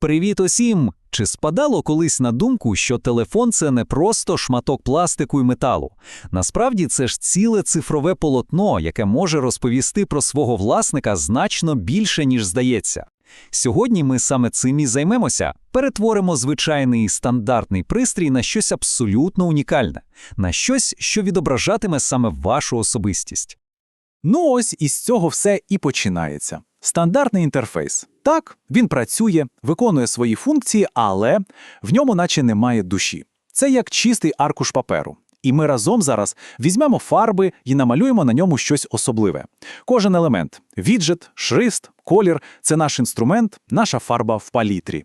Привіт усім! Чи спадало колись на думку, що телефон це не просто шматок пластику і металу? Насправді це ж ціле цифрове полотно, яке може розповісти про свого власника значно більше, ніж здається. Сьогодні ми саме цим і займемося, перетворимо звичайний стандартний пристрій на щось абсолютно унікальне, на щось, що відображатиме саме вашу особистість. Ну ось із цього все і починається. Стандартний інтерфейс. Так, він працює, виконує свої функції, але в ньому наче немає душі. Це як чистий аркуш паперу. І ми разом зараз візьмемо фарби і намалюємо на ньому щось особливе. Кожен елемент віджит, шрифт, колір це наш інструмент, наша фарба в палітрі.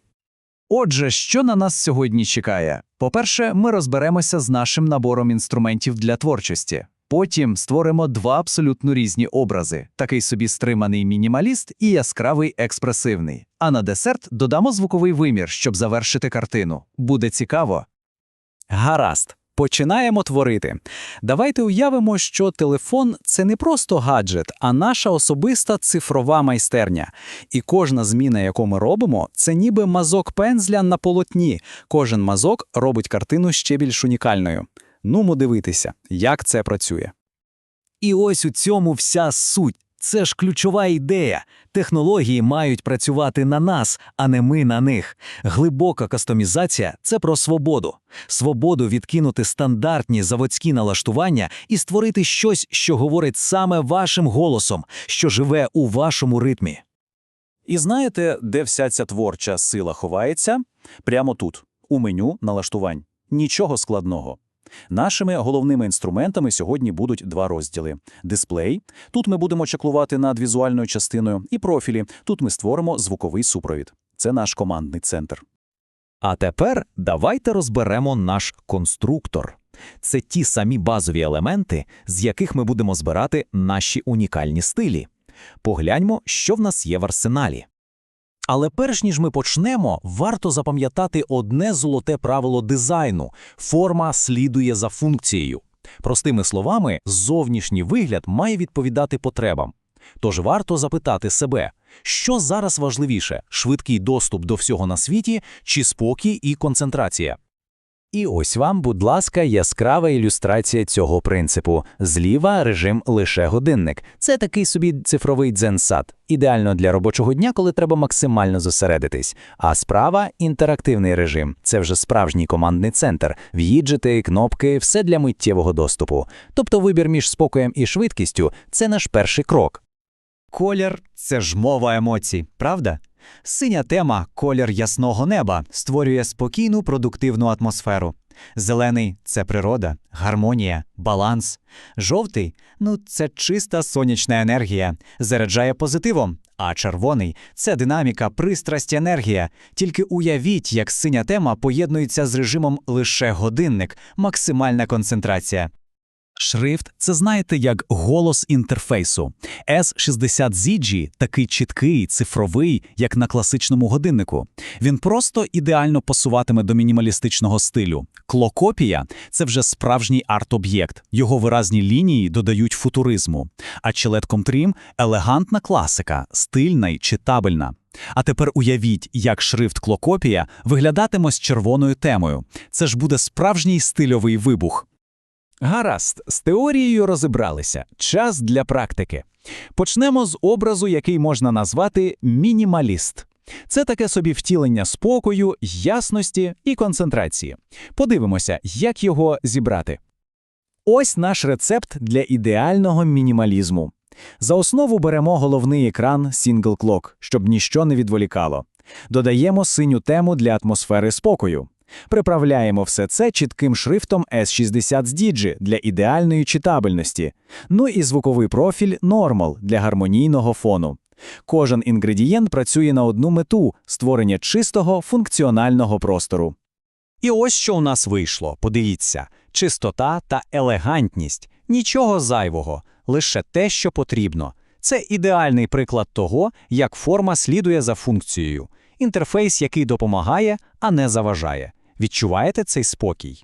Отже, що на нас сьогодні чекає? По-перше, ми розберемося з нашим набором інструментів для творчості. Потім створимо два абсолютно різні образи: такий собі стриманий мінімаліст і яскравий експресивний. А на десерт додамо звуковий вимір, щоб завершити картину. Буде цікаво. Гаразд, починаємо творити. Давайте уявимо, що телефон це не просто гаджет, а наша особиста цифрова майстерня. І кожна зміна, яку ми робимо, це ніби мазок пензля на полотні. Кожен мазок робить картину ще більш унікальною. Нумо дивитися, як це працює. І ось у цьому вся суть. Це ж ключова ідея. Технології мають працювати на нас, а не ми на них. Глибока кастомізація це про свободу. Свободу відкинути стандартні заводські налаштування і створити щось, що говорить саме вашим голосом, що живе у вашому ритмі. І знаєте, де вся ця творча сила ховається? Прямо тут, у меню налаштувань. Нічого складного. Нашими головними інструментами сьогодні будуть два розділи: дисплей. Тут ми будемо чаклувати над візуальною частиною, і профілі. Тут ми створимо звуковий супровід. Це наш командний центр. А тепер давайте розберемо наш конструктор. Це ті самі базові елементи, з яких ми будемо збирати наші унікальні стилі. Погляньмо, що в нас є в арсеналі. Але перш ніж ми почнемо, варто запам'ятати одне золоте правило дизайну – форма слідує за функцією. Простими словами, зовнішній вигляд має відповідати потребам. Тож варто запитати себе, що зараз важливіше – швидкий доступ до всього на світі чи спокій і концентрація? І ось вам, будь ласка, яскрава ілюстрація цього принципу. Зліва режим лише годинник. Це такий собі цифровий дзенсад. Ідеально для робочого дня, коли треба максимально зосередитись. А справа інтерактивний режим. Це вже справжній командний центр, в'їджити, кнопки, все для миттєвого доступу. Тобто вибір між спокоєм і швидкістю це наш перший крок. Колір це ж мова емоцій, правда? Синя тема колір ясного неба створює спокійну продуктивну атмосферу. Зелений це природа, гармонія, баланс. Жовтий ну це чиста сонячна енергія, заряджає позитивом. А червоний це динаміка, пристрасть, енергія. Тільки уявіть, як синя тема поєднується з режимом лише годинник, максимальна концентрація. Шрифт це знаєте як голос інтерфейсу. S60ZG такий чіткий, цифровий, як на класичному годиннику. Він просто ідеально пасуватиме до мінімалістичного стилю. Клокопія це вже справжній арт-об'єкт. Його виразні лінії додають футуризму. А Gillette Comtrim – елегантна класика, стильна й читабельна. А тепер уявіть, як шрифт клокопія виглядатиме з червоною темою. Це ж буде справжній стильовий вибух. Гаразд, з теорією розібралися. Час для практики. Почнемо з образу, який можна назвати мінімаліст. Це таке собі втілення спокою, ясності і концентрації. Подивимося, як його зібрати. Ось наш рецепт для ідеального мінімалізму. За основу беремо головний екран Single Clock, щоб ніщо не відволікало. Додаємо синю тему для атмосфери спокою. Приправляємо все це чітким шрифтом S60 з Digi для ідеальної читабельності. Ну і звуковий профіль Normal для гармонійного фону. Кожен інгредієнт працює на одну мету створення чистого функціонального простору. І ось що у нас вийшло. Подивіться: чистота та елегантність. Нічого зайвого, лише те, що потрібно. Це ідеальний приклад того, як форма слідує за функцією. Інтерфейс, який допомагає, а не заважає. Відчуваєте цей спокій?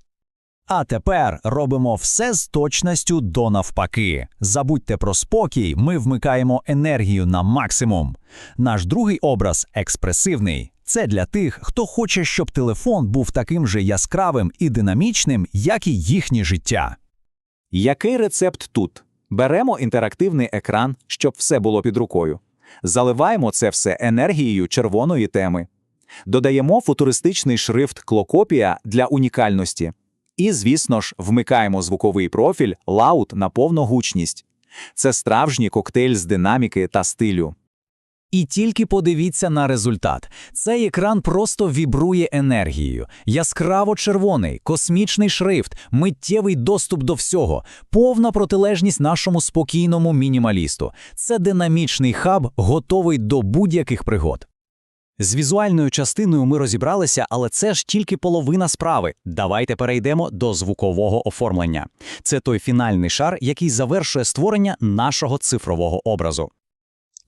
А тепер робимо все з точністю до навпаки. Забудьте про спокій, ми вмикаємо енергію на максимум. Наш другий образ експресивний. Це для тих, хто хоче, щоб телефон був таким же яскравим і динамічним, як і їхнє життя. Який рецепт тут? Беремо інтерактивний екран, щоб все було під рукою. Заливаємо це все енергією червоної теми. Додаємо футуристичний шрифт клокопія для унікальності. І, звісно ж, вмикаємо звуковий профіль Loud на повну гучність. Це справжній коктейль з динаміки та стилю. І тільки подивіться на результат. Цей екран просто вібрує енергією. Яскраво червоний, космічний шрифт, миттєвий доступ до всього, повна протилежність нашому спокійному мінімалісту. Це динамічний хаб, готовий до будь-яких пригод. З візуальною частиною ми розібралися, але це ж тільки половина справи. Давайте перейдемо до звукового оформлення. Це той фінальний шар, який завершує створення нашого цифрового образу.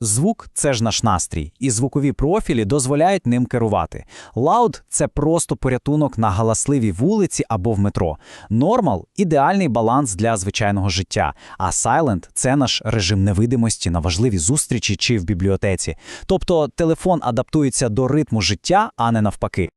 Звук це ж наш настрій, і звукові профілі дозволяють ним керувати. Loud – це просто порятунок на галасливій вулиці або в метро. Normal – ідеальний баланс для звичайного життя. А Silent – це наш режим невидимості на важливі зустрічі чи в бібліотеці. Тобто телефон адаптується до ритму життя, а не навпаки.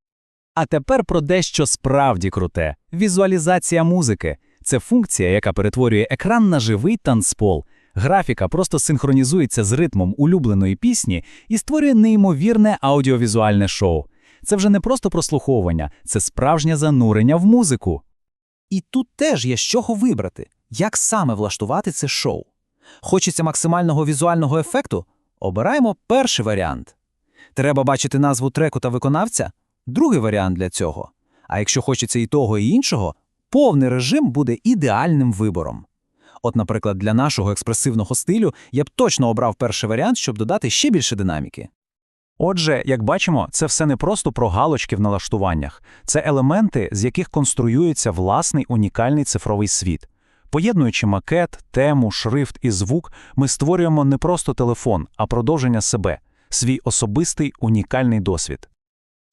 А тепер про дещо справді круте – візуалізація музики. Це функція, яка перетворює екран на живий танцпол. Графіка просто синхронізується з ритмом улюбленої пісні і створює неймовірне аудіовізуальне шоу. Це вже не просто прослуховування, це справжнє занурення в музику. І тут теж є з чого вибрати, як саме влаштувати це шоу. Хочеться максимального візуального ефекту? Обираємо перший варіант. Треба бачити назву треку та виконавця? Другий варіант для цього. А якщо хочеться і того, і іншого, повний режим буде ідеальним вибором. От, наприклад, для нашого експресивного стилю я б точно обрав перший варіант, щоб додати ще більше динаміки. Отже, як бачимо, це все не просто про галочки в налаштуваннях, це елементи, з яких конструюється власний унікальний цифровий світ. Поєднуючи макет, тему, шрифт і звук, ми створюємо не просто телефон, а продовження себе, свій особистий унікальний досвід.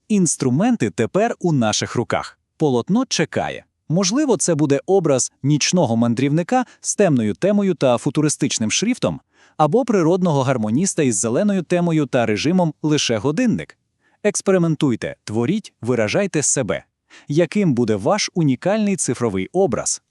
Інструменти тепер у наших руках. Полотно чекає. Можливо, це буде образ нічного мандрівника з темною темою та футуристичним шрифтом, або природного гармоніста із зеленою темою та режимом лише годинник. Експериментуйте, творіть, виражайте себе. Яким буде ваш унікальний цифровий образ?